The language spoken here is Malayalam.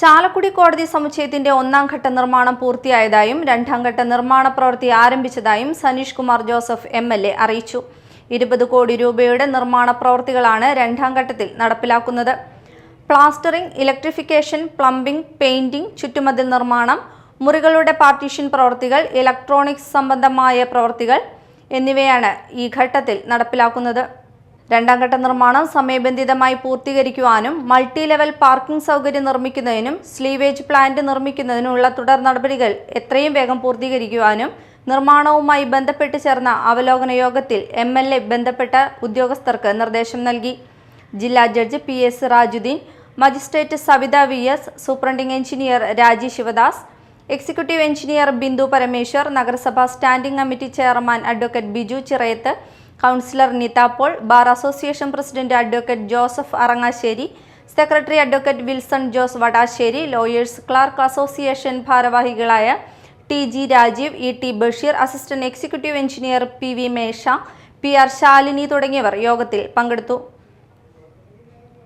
ചാലക്കുടി കോടതി സമുച്ചയത്തിന്റെ ഒന്നാം ഘട്ട നിർമ്മാണം പൂർത്തിയായതായും രണ്ടാം ഘട്ട നിർമ്മാണ പ്രവൃത്തി ആരംഭിച്ചതായും Saneesh Kumar Joseph M L A അറിയിച്ചു. ഇരുപത് കോടി രൂപയുടെ നിർമ്മാണ പ്രവൃത്തികളാണ് രണ്ടാം ഘട്ടത്തിൽ നടപ്പിലാക്കുന്നത്. പ്ലാസ്റ്ററിംഗ് ഇലക്ട്രിഫിക്കേഷൻ പ്ലംബിംഗ് പെയിന്റിംഗ് ചുറ്റുമതിൽ നിർമ്മാണം മുറികളുടെ പാർട്ടീഷൻ പ്രവൃത്തികൾ ഇലക്ട്രോണിക്സ് സംബന്ധമായ പ്രവൃത്തികൾ എന്നിവയാണ് ഈ ഘട്ടത്തിൽ നടപ്പിലാക്കുന്നത്. രണ്ടാം ഘട്ട നിർമ്മാണം സമയബന്ധിതമായി പൂർത്തീകരിക്കുവാനും മൾട്ടി ലെവൽ പാർക്കിംഗ് സൗകര്യം നിർമ്മിക്കുന്നതിനും സ്ലീവേജ് പ്ലാന്റ് നിർമ്മിക്കുന്നതിനുമുള്ള തുടർ നടപടികൾ എത്രയും വേഗം പൂർത്തീകരിക്കുവാനും നിർമ്മാണവുമായി ബന്ധപ്പെട്ട് ചേർന്ന അവലോകന യോഗത്തിൽ എം എൽ എ ബന്ധപ്പെട്ട ഉദ്യോഗസ്ഥർക്ക് നിർദ്ദേശം നൽകി. ജില്ലാ judge P S Rajuddin magistrate Savitha V S superintending engineer Raji Sivadas executive engineer Bindu Parameswar നഗരസഭാ standing committee chairman advocate Biju Chirayath councillor Nitha Paul bar association president advocate Joseph Arangassery secretary advocate Wilson Jose Vadassery lawyers clerk association ഭാരവാഹികളായ T G Rajeev E T Basheer assistant executive engineer P V Mesha P R Shalini തുടങ്ങിയവർ യോഗത്തിൽ പങ്കെടുത്തു.